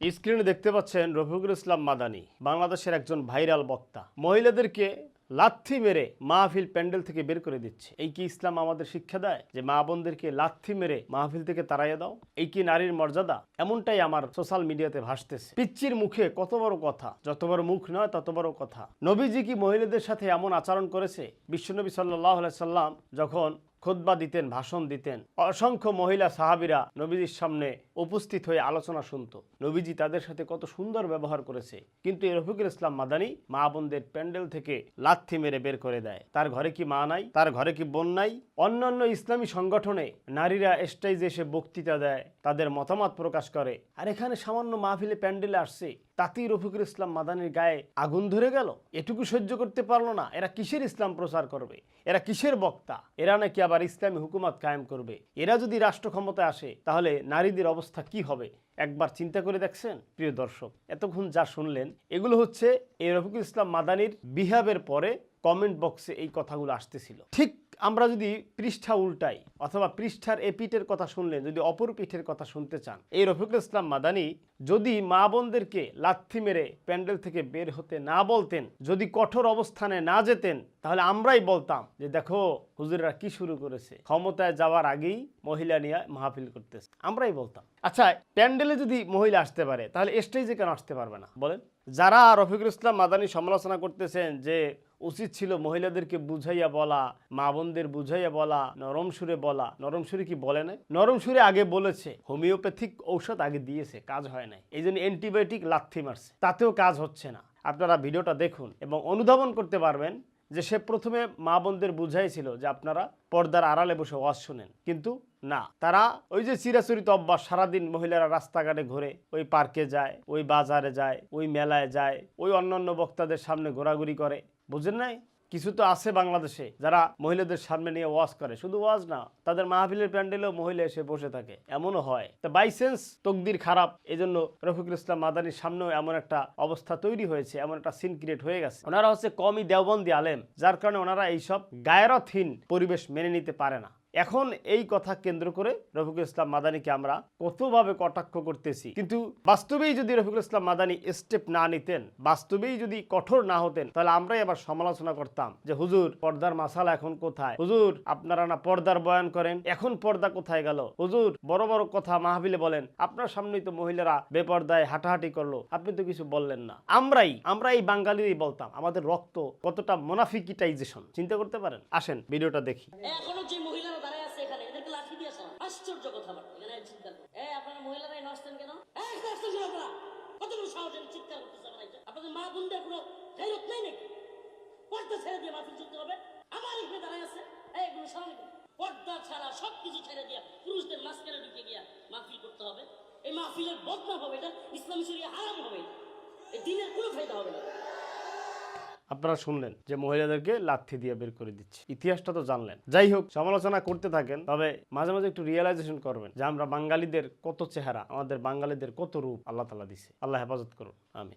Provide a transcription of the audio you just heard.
স্ক্রিনে দেখতে পাচ্ছেন রফিকুল ইসলাম মাদানি, বাংলাদেশের একজন ভাইরাল বক্তা। মহিলাদেরকে লাথি মেরে মাহফিল প্যান্ডেল থেকে বের করে দিচ্ছে। এই কি ইসলাম আমাদের শিক্ষা দেয়? যে মা বোনদেরকে লাথি মেরে মাহফিল থেকে তাড়াইয়া দাও? এই কি নারীর মর্যাদা? এমনটাই আমার সোশ্যাল মিডিয়াতে ভাসতেছে। পিচ্চির মুখে কত বড় কথা, যত বড় মুখ নয় তত বড় কথা। নবীজি কি মহিলাদের সাথে এমন আচরণ করেছে? বিশ্বনবী সাল্লাহ সাল্লাম যখন খুতবা দিতেন, ভাষণ দিতেন। অসংখ্য মহিলা সাহাবিরা নবীজির সামনে উপস্থিত হয়ে আলোচনা শুনত। নবীজি তাদের সাথে কত সুন্দর ব্যবহার করেছে। কিন্তু এই রফিকুল ইসলাম মাদানি মা বোনদের প্যান্ডেল থেকে লাথি মেরে বের করে দেয়। তার ঘরে কি মা নাই? তার ঘরে কি বোন নাই? অন্যান্য ইসলামী সংগঠনে নারীরা স্টেজে এসে বক্তৃতা দেয়, তাদের মতামত প্রকাশ করে। আর এখানে সামান্য মাহফিলে প্যান্ডেলে আসছে। তাতেই রফিকুল ইসলাম মাদানির গায়ে আগুন ধরে গেল? এটুকু সহ্য করতে পারল না। এরা কিসের ইসলাম প্রচার করবে? এরা কিসের বক্তা? এরা নাকি আবার ইসলামী হুকুমত কায়েম করবে? এরা যদি রাষ্ট্র ক্ষমতায় আসে, তাহলে নারীদের অবস্থা কি হবে? একবার চিন্তা করে দেখছেন, প্রিয় দর্শক? এতক্ষণ যা শুনলেন, এগুলো হচ্ছে এই রফিকুল ইসলাম মাদানির বিহাবের পরে কমেন্ট বক্সে এই কথাগুলো আসতেছিল। ঠিক আমরা যদি পৃষ্ঠা উল্টাই অথবা পৃষ্ঠার এ পিঠের কথা শুনলেন যদি অপর পিঠের কথা শুনতে চান, এই রফিকুল ইসলাম মাদানি যদি মা বোনদেরকে লাথি মেরে প্যান্ডেল থেকে বের হতে না বলতেন, যদি কঠোর অবস্থানে না যেতেন, তাহলে আমরাই বলতাম যে, দেখো, হুজুররা কি শুরু করেছে? ক্ষমতায় যাওয়ার আগেই মহিলা নিয়ে মাহফিল করতেছে। আমরাই বলতাম। আচ্ছা প্যান্ডেলে যদি মহিলা আসতে পারে, তাহলে স্টেজে কেন আসতে পারবে না? বলেন। যারা রফিকুল ইসলাম মাদানি সমালোচনা করতেছেন যে উচিত ছিল মহিলাদেরকে বুঝাইয়া বলা, মা বোনদের বুঝাইয়া বলা, নরম সুরে বলা, নরম সুরে কি বলে নাই? নরম সুরে আগে বলেছে, হোমিওপ্যাথিক ঔষধ আগে দিয়েছে, কাজ হয় নাই। এই জন্য অ্যান্টিবায়োটিক লাথি মারছে, তাতেও কাজ হচ্ছে না। আপনারা ভিডিওটা দেখুন এবং অনুধাবন করতে পারবেন যে সে প্রথমে মা বোনদের বুঝাইছিল যে আপনারা পর্দার আড়ালে বসে ওয়াজ শুনেন। কিন্তু না। তারা ওই যে চিরাচরিত অভ্যাস, সারাদিন মহিলারা রাস্তাঘাটে ঘুরে, ওই পার্কে যায়, ওই বাজারে যায়, ওই মেলায় যায়, ওই অন্যান্য বক্তাদের সামনে ঘোরাঘুরি করে। বুঝেন নাই? কিছু তো আছে বাংলাদেশে যারা মহিলাদের সামনে নিয়ে ওয়াজ করে। শুধু ওয়াজ না, তাদের মাহফিলের প্যান্ডেলেও মহিলা এসে বসে থাকে। এমনও হয়। তা বাইসেন্স তকদির খারাপ এই জন্য রফিকুল ইসলাম মাদানির সামনেও এমন একটা অবস্থা তৈরি হয়েছে, এমন একটা সিন ক্রিয়েট হয়ে গেছে। ওনারা হচ্ছে কমই দেওবন্দি আলেম, যার কারণে ওনারা এইসব গায়রথহীন পরিবেশ মেনে নিতে পারে না। এখন এই কথা কেন্দ্র করে রফিকুল ইসলাম মাদানিকে আমরা কতভাবে কটাক্ষ করতেছি। কিন্তু বাস্তবেই যদি রফিকুল ইসলাম মাদানি স্টেপ না নিতেন, বাস্তবেই যদি কঠোর না হতেন, তাহলে আমরাই আবার সমালোচনা করতাম যে, হুজুর, পর্দার মাসালা এখন কোথায়? হুজুর, আপনারা না পর্দার বয়ান করেন? এখন পর্দা কোথায় গেল? হুজুর, বড় বড় কথা মাহবিলে বলেন, আপনার সামনেই তো মহিলারা বেপর্দায় হাঁটাহাঁটি করল, আপনি তো কিছু বললেন না। আমরাই আমরা এই বাঙালিরই বলতাম, আমাদের রক্ত কতটা মোনাফিকিটাইজেশন চিন্তা করতে পারেন? আসেন, ভিডিওটা দেখি। এখনও যে মহিলারা দাঁড়ায় আছে এখানে এদেরকে লাঠি দিয়ে আসা আশ্চর্য কথা বলে এখানে চিন্তা করুন এ আপনারা মহিলারাই নাচতেন কেন? এই নাচতেছেন আপনারা? কত বড় সাহস চিৎকার করতেছে আপনারা আপনাদের মা বোনদের কোনো ফেরত নেই নাকি? পর্দা ছেড়ে দিয়ে মাফিল চলতে হবে। আমার এখানে দাঁড়ায় আছে। এই, এগুলো সামনে। পর্দা ছাড়া সব কিছু ছেড়ে দিয়ে পুরুষদের মাঝখানে ঢুকে গিয়া মাহফিল করতে হবে। এই মাহফিলের বদনাম হবে এটা, ইসলাম শরীরে হারাম হবে। এই দিনের কোনো ফায়দা হবে না। আপনারা শুনলেন যে মহিলাদেরকে লাথি দিয়ে বের করে দিচ্ছে। ইতিহাসটা তো জানলেন। যাই হোক, সমালোচনা করতে থাকেন, তবে মাঝে মাঝে একটু রিয়েলাইজেশন করবেন যে আমরা বাঙালিদের কত চেহারা, আমাদের বাঙালিদের কত রূপ আল্লাহ তালা দিছে। আল্লাহ হেফাজত করুন। আমি